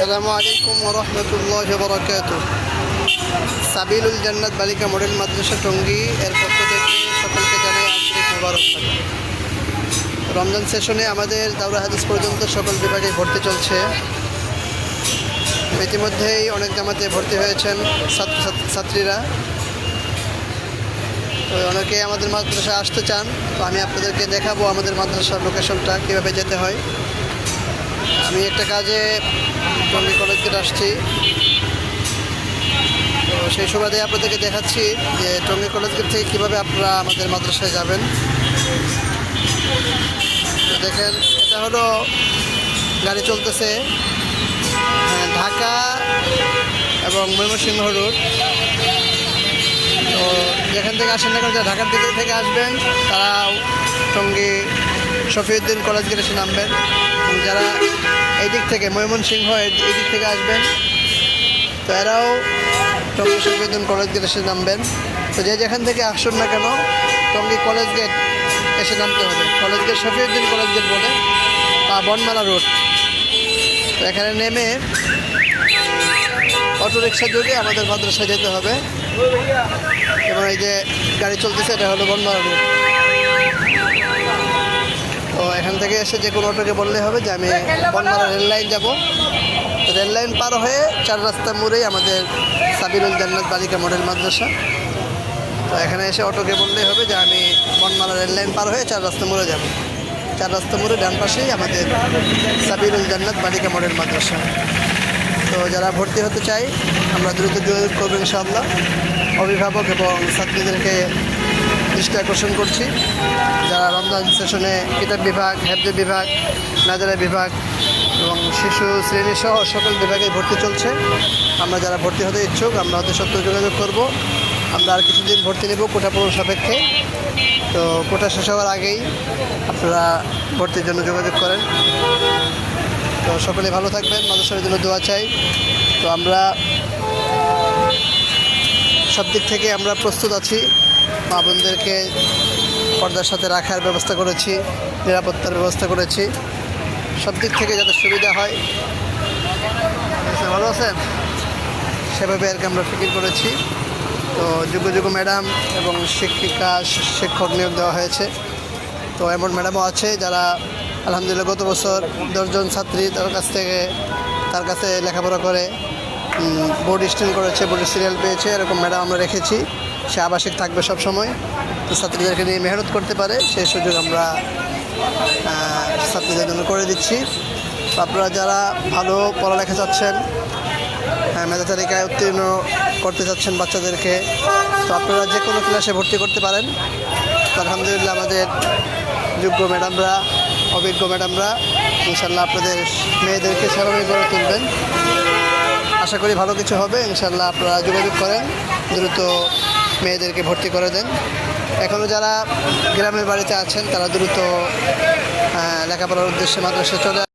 আসসালামু আলাইকুম রহমতুল্লাহ বরকাত সাবিলুল জান্নাত বালিকা মডেল মাদ্রাসা টঙ্গী এর পক্ষ থেকে সকলকে জানাই আন্তরিক মোবারক রমজান সেশনে আমাদের দাউরা হাদিস পর্যন্ত সকল বিভাগে ভর্তি চলছে। ইতিমধ্যেই অনেক জামাতে ভর্তি হয়েছেন ছাত্র ছাত্র- ছাত্রীরা। তো অনেকে আমাদের মাদ্রাসা আসতে চান, তো আমি আপনাদেরকে দেখাবো আমাদের মাদ্রাসার লোকেশনটা কীভাবে যেতে হয়। আমি একটা কাজে টঙ্গী কলেজ গেট আসছি। তো সেই সুবাদে আপনাদেরকে দেখাচ্ছি যে টঙ্গী কলেজ গেট থেকে কীভাবে আপনারা আমাদের মাদ্রাসায় যাবেন। তো দেখেন এটা হলো গাড়ি চলতেছে হ্যাঁ, ঢাকা এবং ময়মনসিংহ রুট তো যেখান থেকে আসেন না যারা ঢাকার দিকে থেকে আসবেন তারা টঙ্গী শফিউদ্দিন কলেজ গেটে এসে নামবেন। যারা এই দিক থেকে ময়মনসিংহ এই দিক থেকে আসবেন। তো এরাও টঙ্গী কলেজ গেট এসে নামবেন। তো যে যেখান থেকে আসুন না কেন, টঙ্গী কলেজ গেট এসে নামতে হবে। College gate Shafiuddin college gate বলে বা বনমালা রোড তো এখানে নেমে অটোরিক্সা যোগে আমাদের মাদ্রাসায় যেতে হবে। এবং এই যে গাড়ি চলতেছে, এটা হলো বনমালা রোড থেকে এসে যে কোনো অটোকে বললে হবে যে আমি বনমালা রেল লাইন যাব। তো রেল লাইন পার হয়ে চার রাস্তা মোড়েই আমাদের সাবিরুল জান্নাত বালিকা মডেল মাদ্রাসা। তো এখানে এসে অটোকে বললেই হবে যে আমি বনমালা রেললাইন পার হয়ে চার রাস্তা মোড়ে যাব। চার রাস্তা মোড়ে ডান পাশেই আমাদের সাবিরুল জান্নাত বালিকা মডেল মাদ্রাসা। তো যারা ভর্তি হতে চাই আমরা দ্রুত যোগাযোগ করব ইনশাআল্লাহ। অভিভাবক এবং ছাত্রীদেরকে দৃষ্টি আকর্ষণ করছি। যারা রমজান সেশনে কিতাব বিভাগ হেফজ বিভাগ, নাজারা বিভাগ এবং শিশু শ্রেণি সহ সকল বিভাগে ভর্তি চলছে। আমরা যারা ভর্তি হতে ইচ্ছুক, আমরা হতে সত্য যোগাযোগ করব। আমরা আর কিছুদিন ভর্তি নেব কোটা পূরণ সাপেক্ষে। তো কোটা শেষ হওয়ার আগেই আপনারা ভর্তির জন্য যোগাযোগ করেন। তো সকলে ভালো থাকবেন মানুষের জন্য দোয়া চাই। তো আমরা সব দিক থেকে আমরা প্রস্তুত আছি। মা বোনদেরকে পর্দার সাথে রাখার ব্যবস্থা করেছি, নিরাপত্তার ব্যবস্থা করেছি। সব দিক থেকে যাতে সুবিধা হয়। ভালো আছেন? সেভাবে আর কি আমরা ফিকির করেছি। তো যুগ যুগ ম্যাডাম এবং শিক্ষিকা, শিক্ষক নিয়োগ দেওয়া হয়েছে। তো এমন ম্যাডামও আছে যারা আলহামদুলিল্লাহ গত বছর দশজন ছাত্রী তার কাছ থেকে তার কাছে লেখাপড়া করে। বোর্ড স্ট্যান্ড করেছে বোর্ডের সিরিয়াল পেয়েছে এরকম ম্যাডাম আমরা রেখেছি। সে আবাসিক থাকবে সব সময় তো ছাত্রীদেরকে নিয়ে মেহনত করতে পারে সেই সুযোগ আমরা ছাত্রীদের জন্য করে দিচ্ছি। আপনারা যারা ভালো পড়ালেখা চাচ্ছেন হ্যাঁ, মেধা তালিকায় উত্তীর্ণ করতে চাচ্ছেন বাচ্চাদেরকে তো আপনারা যে কোনো ক্লাসে ভর্তি করতে পারেন। আলহামদুলিল্লাহ আমাদের যোগ্য ম্যাডামরা অভিজ্ঞ ম্যাডামরা ইনশাল্লাহ আপনাদের মেয়েদেরকে সেভাবে গড়ে তুলবেন। আশা করি ভালো কিছু হবে। ইনশাল্লাহ আপনারা যোগাযোগ করেন, দ্রুত মেয়েদেরকে ভর্তি করে দেন। এখনও যারা গ্রামের বাড়িতে আছেন, তারা দ্রুত লেখাপড়ার উদ্দেশ্যে মাদ্রাসা চলে